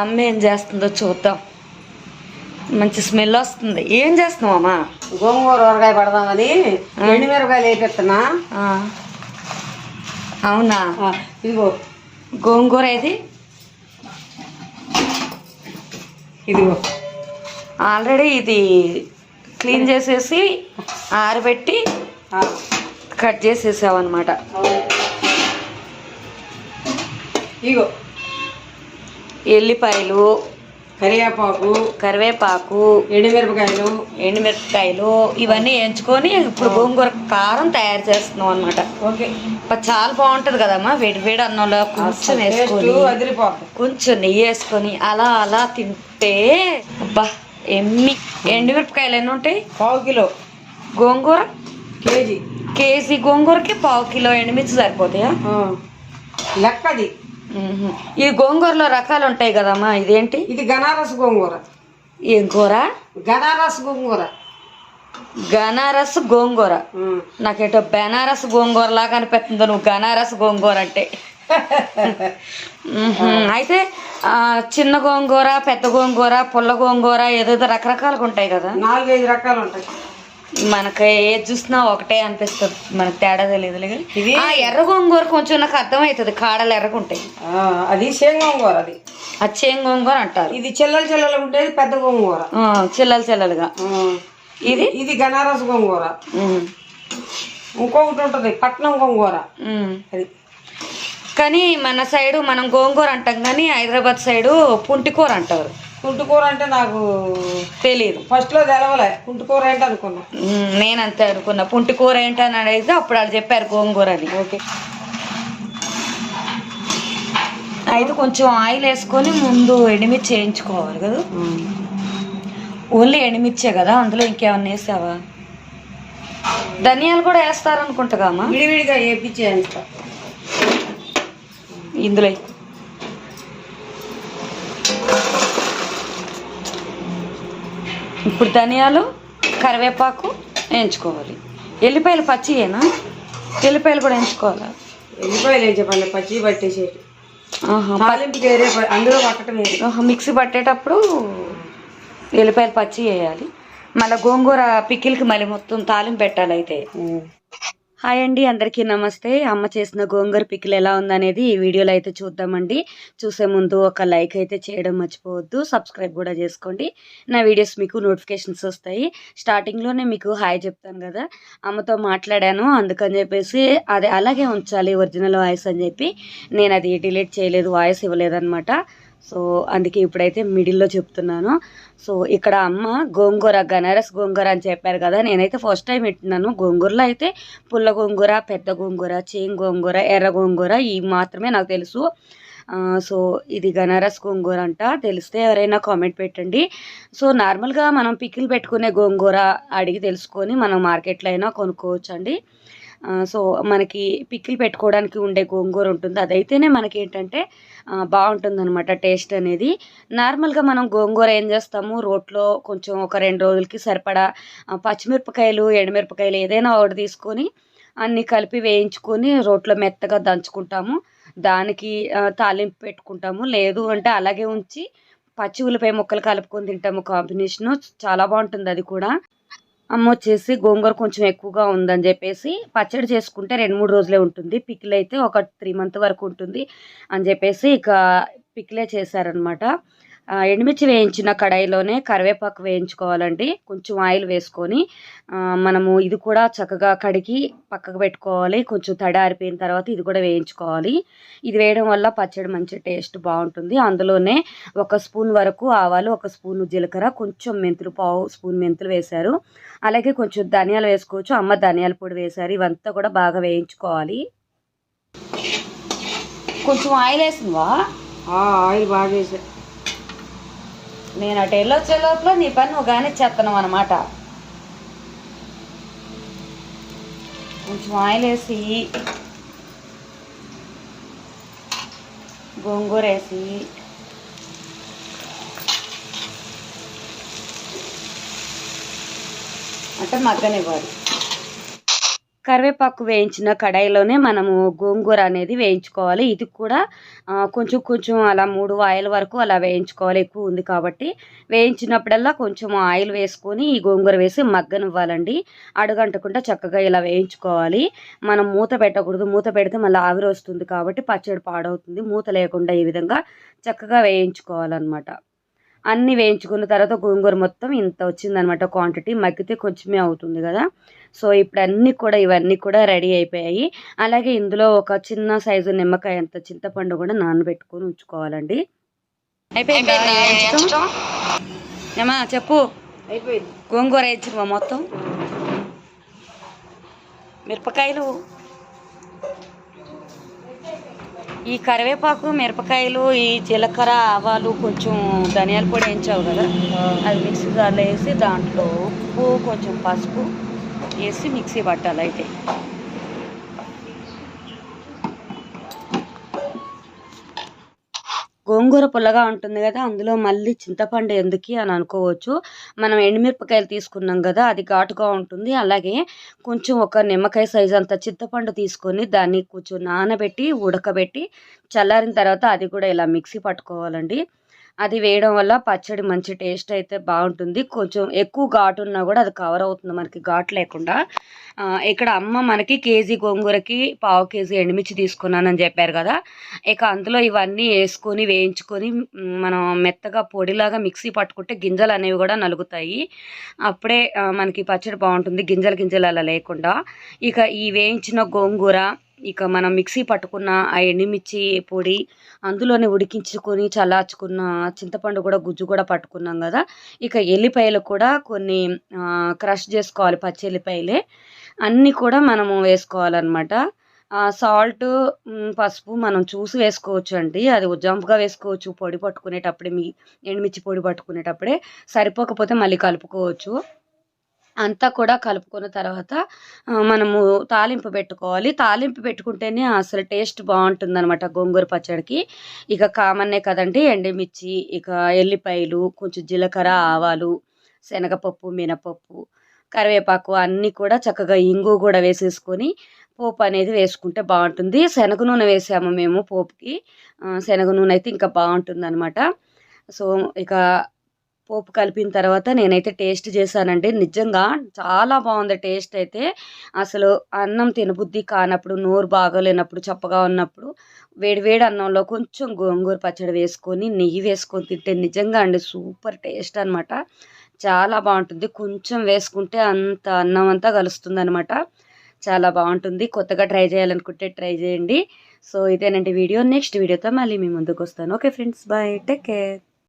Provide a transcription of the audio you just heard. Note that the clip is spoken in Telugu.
అమ్మ ఏం చేస్తుందో చూద్దాం. మంచి స్మెల్ వస్తుంది. ఏం చేస్తున్నావు అమ్మా? గోంగూర ఊరగాయ పడదామని ఎండు మిరపకాయలు వేపిస్తున్నా. అవునా? ఇదిగో. గోంగూర ఏది? ఇదిగో. ఆల్రెడీ ఇది క్లీన్ చేసేసి ఆరబెట్టి కట్ చేసేసావు అనమాట అవును. ఎల్లిపాయలు కరివేపాకు కరివేపాకు ఎండు మిరపకాయలు ఎండుమిరపకాయలు ఇవన్నీ ఎంచుకొని ఇప్పుడు గోంగూర కారం తయారు చేస్తున్నాం అనమాట ఓకే. చాలా బాగుంటది కదమ్మా వేడి వేడి అన్నంలో కొంచెం వేసుకొని కొంచెం నెయ్యి వేసుకొని అలా అలా తింటే అబ్బా ఎన్ని ఎండుమిరపకాయలు ఎన్ని ఉంటాయి? పావు కిలో. గోంగూర? కేజీ. కేజీ గోంగూరకి పావు కిలో ఎండుమిర్చి సరిపోతాయా? లెక్కది. ఈ గోంగూరలో రకాలు ఉంటాయి కదమ్మా ఇదేంటి? ఇది గనారస్ గోంగూర. ఏం కూర గనారస్ గోంగూర. గనారస్ గోంగూర. నాకేటో బెనారస్ గోంగూర లాగా అనిపిస్తుంది నువ్వు గనారస్ గోంగూర అంటే. అయితే చిన్న గోంగూర పెద్ద గోంగూర పుల్ల గోంగూర ఏదేదో రకరకాలుగా ఉంటాయి కదా. నాలుగైదు రకాలు ఉంటాయి. మనకి ఏది చూసినా ఒకటే అనిపిస్తుంది. మనకు తేడా తెలియదు కానీ ఇది ఆ ఎర్ర గోంగూర కొంచెం నాకు అర్థమవుతుంది. కాడలు ఎర్రగా ఉంటాయి ఆ, అది సేమ్ గోంగూర అది. అచ్చేం గోంగూర అంటారు. ఇది చిల్లలు చిల్లలు ఉండేది పెద్ద గోంగూర. ఆ, చిల్లలు చిల్లలుగా. ఆ. ఇది? ఇది గనారస్ గోంగూర. ఇంకొకటి ఉంటుంది పట్నం గోంగూర. అది. కానీ మన సైడు మనం గోంగూర అంటాం కానీ హైదరాబాద్ సైడు పుంటికూర అంటారు. కుంటుకూర అంటే నాకు తెలియదు ఫస్ట్లో తెలవలే. కుంటుకూర ఏంటి అనుకున్నా. నేను అంతే అనుకున్నా. పుంటికూర ఏంటని అడిగితే అప్పుడు వాళ్ళు చెప్పారు గోంగూర అని ఓకే. అయితే కొంచెం ఆయిల్ వేసుకొని ముందు ఎండుమిర్చి వేయించుకోవాలి కదా. ఓన్లీ ఎండుమిర్చే కదా అందులో ఇంకేమన్నా వేసావా? ధనియాలు కూడా వేస్తారనుకుంటా విడివిడిగా వేపించేయంత ఇందులో ఇప్పుడు ధనియాలు కరివేపాకు వేయించుకోవాలి. ఎల్లిపాయలు పచ్చియేనా? ఎల్లిపాయలు కూడా వేయించుకోవాలా? ఎల్లిపాయలు చెప్పండి పచ్చి పట్టేసేటి. తాలింపు వేరే అందులో పట్టడం వేరే మిక్సీ పట్టేటప్పుడు ఎల్లిపాయలు పచ్చి వేయాలి. మళ్ళీ గోంగూర పిక్కిలకి మళ్ళీ మొత్తం తాలింపు పెట్టాలి అయితే. హాయ్ అండి అందరికీ నమస్తే. అమ్మ చేసిన గోంగూర పికిల్ ఎలా ఉందనేది ఈ వీడియోలో అయితే చూద్దామండి. చూసే ముందు ఒక లైక్ అయితే చేయడం మర్చిపోవద్దు సబ్స్క్రైబ్ కూడా చేసుకోండి. నా వీడియోస్ మీకు నోటిఫికేషన్స్ వస్తాయి. స్టార్టింగ్లోనే మీకు హాయ్ చెప్తాను కదా అమ్మతో మాట్లాడాను అందుకని చెప్పేసి అది అలాగే ఉంచాలి ఒరిజినల్ వాయిస్ అని చెప్పి. నేను అది డిలీట్ చేయలేదు వాయిస్ ఇవ్వలేదన్నమాట. సో అందుకే ఇప్పుడైతే మిడిల్లో చెప్తున్నాను. సో ఇక్కడ అమ్మ గోంగూర గనారస్ గోంగూర అని చెప్పారు కదా నేనైతే ఫస్ట్ టైం పెట్టినాను గోంగూరలో అయితే పుల్ల గోంగూర పెద్ద గోంగూర చేం గోంగూర ఎర్ర గోంగూర ఇవి మాత్రమే నాకు తెలుసు. సో ఇది గనారస్ గోంగూర అంట. తెలిస్తే ఎవరైనా కామెంట్ పెట్టండి. సో నార్మల్గా మనం పికిల్ పెట్టుకునే గోంగూర అడిగి తెలుసుకొని మనం మార్కెట్లో అయినా కొనుక్కోవచ్చండి. సో మనకి పిక్కిలు పెట్టుకోవడానికి ఉండే గోంగూర ఉంటుంది. అదైతేనే మనకి ఏంటంటే బాగుంటుంది అనమాట టేస్ట్ అనేది. నార్మల్గా మనం గోంగూర ఏం చేస్తాము? రోట్లో కొంచెం ఒక రెండు రోజులకి సరిపడా పచ్చిమిరపకాయలు ఎండుమిరపకాయలు ఏదైనా ఒకటి తీసుకొని అన్నీ కలిపి వేయించుకొని రోట్లో మెత్తగా దంచుకుంటాము. దానికి తాలింపు పెట్టుకుంటాము. లేదు అంటే అలాగే ఉంచి పచ్చి ఉల్లిపాయ ముక్కలు కలుపుకొని తింటాము కాంబినేషను. చాలా బాగుంటుంది అది కూడా. అమ్మ వచ్చేసి గోంగూర కొంచెం ఎక్కువగా ఉందని చెప్పేసి పచ్చడి చేసుకుంటే రెండు మూడు రోజులే ఉంటుంది. పికిల్ అయితే ఒక త్రీ మంత్ వరకు ఉంటుంది అని చెప్పేసి ఇక పికిలే చేశారనమాట ఎండుమిర్చి వేయించిన కడాయిలోనే కరివేపాకు వేయించుకోవాలండి. కొంచెం ఆయిల్ వేసుకొని మనము ఇది కూడా చక్కగా కడిగి పక్కకు పెట్టుకోవాలి. కొంచెం తడి ఆరిపోయిన తర్వాత ఇది కూడా వేయించుకోవాలి. ఇది వేయడం వల్ల పచ్చడి మంచి టేస్ట్ బాగుంటుంది. అందులోనే ఒక స్పూన్ వరకు ఆవాలు ఒక స్పూన్ జీలకర్ర కొంచెం మెంతులు పావు స్పూన్ మెంతులు వేశారు. అలాగే కొంచెం ధనియాలు వేసుకోవచ్చు. అమ్మ ధనియాల పొడి వేశారు. ఇవంతా కూడా బాగా వేయించుకోవాలి. కొంచెం ఆయిల్ వేసిందా? ఆయిల్ బాగా వేసారు నేను అటు వెళ్ళొచ్చే లోపల నీ పని నువ్వు కానీ చేస్తున్నావు అనమాట కొంచెం ఆయిల్ వేసి గోంగూర వేసి అంటే మగ్గనివ్వాలి. కరివేపాకు వేయించిన కడాయిలోనే మనము గోంగూర అనేది వేయించుకోవాలి. ఇది కూడా కొంచెం కొంచెం అలా మూడు ఆయిల్ వరకు అలా వేయించుకోవాలి. ఎక్కువ ఉంది కాబట్టి వేయించినప్పుడల్లా కొంచెం ఆయిల్ వేసుకొని ఈ గోంగూర వేసి మగ్గనివ్వాలండి. అడుగంటకుండా చక్కగా ఇలా వేయించుకోవాలి. మనం మూత పెట్టకూడదు. మూత పెడితే మళ్ళీ ఆవిరి వస్తుంది కాబట్టి పచ్చడి పాడవుతుంది. మూత లేకుండా ఈ విధంగా చక్కగా వేయించుకోవాలన్నమాట. అన్నీ వేయించుకున్న తర్వాత గోంగూర మొత్తం ఇంత వచ్చిందనమాట క్వాంటిటీ మగ్గితే కొంచెమే అవుతుంది కదా. సో ఇప్పుడు అన్నీ కూడా ఇవన్నీ కూడా రెడీ అయిపోయాయి. అలాగే ఇందులో ఒక చిన్న సైజు నిమ్మకాయ అంత చింతపండు కూడా నానబెట్టుకొని ఉంచుకోవాలండి. అయిపోయిందా? ఏమా చెప్పు. అయిపోయింది. గోంగూర వేయించుకో మొత్తం? మిరపకాయలు. ఈ కరివేపాకు మిరపకాయలు ఈ జీలకర్ర ఆవాలు కొంచెం ధనియాల పొడి వేయించావు కదా? అది మిక్సీ జార్లో వేసి దాంట్లో ఉప్పు కొంచెం పసుపు వేసి మిక్సీ పట్టాలి అయితే. గోంగూర పుల్లగా ఉంటుంది కదా అందులో మళ్ళీ చింతపండు ఎందుకు అని అనుకోవచ్చు. మనం ఎండుమిరపకాయలు తీసుకున్నాం కదా అది ఘాటుగా ఉంటుంది. అలాగే కొంచెం ఒక నిమ్మకాయ సైజ్ అంత చింతపండు తీసుకొని దాన్ని కొంచెం నానబెట్టి ఉడకబెట్టి చల్లారిన తర్వాత అది కూడా ఇలా మిక్సీ పట్టుకోవాలండి. అది వేయడం వల్ల పచ్చడి మంచి టేస్ట్ అయితే బాగుంటుంది. కొంచెం ఎక్కువ ఘాటు ఉన్నా కూడా అది కవర్ అవుతుంది మనకి ఘాటు లేకుండా. ఇక్కడ అమ్మ మనకి కేజీ గోంగూరకి పావు కేజీ ఎండుమిర్చి తీసుకున్నానని చెప్పారు కదా. ఇక అందులో ఇవన్నీ వేసుకొని వేయించుకొని మనం మెత్తగా పొడిలాగా మిక్సీ పట్టుకుంటే గింజలు అనేవి కూడా నలుగుతాయి. అప్పుడే మనకి పచ్చడి బాగుంటుంది గింజలు గింజలు అలా లేకుండా. ఇక ఈ వేయించిన గోంగూర ఇక మనం మిక్సీ పట్టుకున్న ఆ ఎండుమిర్చి పొడి అందులోనే ఉడికించుకొని చల్లార్చుకున్న చింతపండు కూడా గుజ్జు కూడా పట్టుకున్నాం కదా. ఇక ఎల్లిపాయలు కూడా కొన్ని క్రష్ చేసుకోవాలి పచ్చి ఎల్లిపాయలే. అన్నీ కూడా మనము వేసుకోవాలన్నమాట. సాల్ట్ పసుపు మనం చూసి వేసుకోవచ్చు అండి. అది ఉజ్జంపుగా వేసుకోవచ్చు. పొడి పట్టుకునేటప్పుడే మీ ఎండుమిర్చి పొడి పట్టుకునేటప్పుడే సరిపోకపోతే మళ్ళీ కలుపుకోవచ్చు. అంతా కూడా కలుపుకున్న తర్వాత మనము తాలింపు పెట్టుకోవాలి. తాలింపు పెట్టుకుంటేనే అసలు టేస్ట్ బాగుంటుంది అనమాట గోంగూర పచ్చడికి. ఇక కామన్నే కదండి ఎండుమిర్చి ఇక ఎల్లిపాయలు కొంచెం జీలకర్ర ఆవాలు శనగపప్పు మినపప్పు కరివేపాకు అన్నీ కూడా చక్కగా ఇంగు కూడా వేసేసుకొని పోపు అనేది వేసుకుంటే బాగుంటుంది. శనగ నూనె వేసాము మేము పోపుకి. శనగ నూనె అయితే ఇంకా బాగుంటుంది అనమాట సో ఇక పోపు కలిపిన తర్వాత నేనైతే టేస్ట్ చేశానండి. నిజంగా చాలా బాగుంది టేస్ట్ అయితే. అసలు అన్నం తినబుద్ధి కానప్పుడు నోరు బాగోలేనప్పుడు చప్పగా ఉన్నప్పుడు వేడి వేడి అన్నంలో కొంచెం గోంగూర పచ్చడి వేసుకొని నెయ్యి వేసుకొని తింటే నిజంగా అండి సూపర్ టేస్ట్ అనమాట చాలా బాగుంటుంది. కొంచెం వేసుకుంటే అంత అన్నం అంతా కలుస్తుంది అనమాట చాలా బాగుంటుంది. కొత్తగా ట్రై చేయాలనుకుంటే ట్రై చేయండి. సో ఇదేనండి వీడియో. నెక్స్ట్ వీడియోతో మళ్ళీ మీ ముందుకు వస్తాను. Okay friends. Bye. Take care.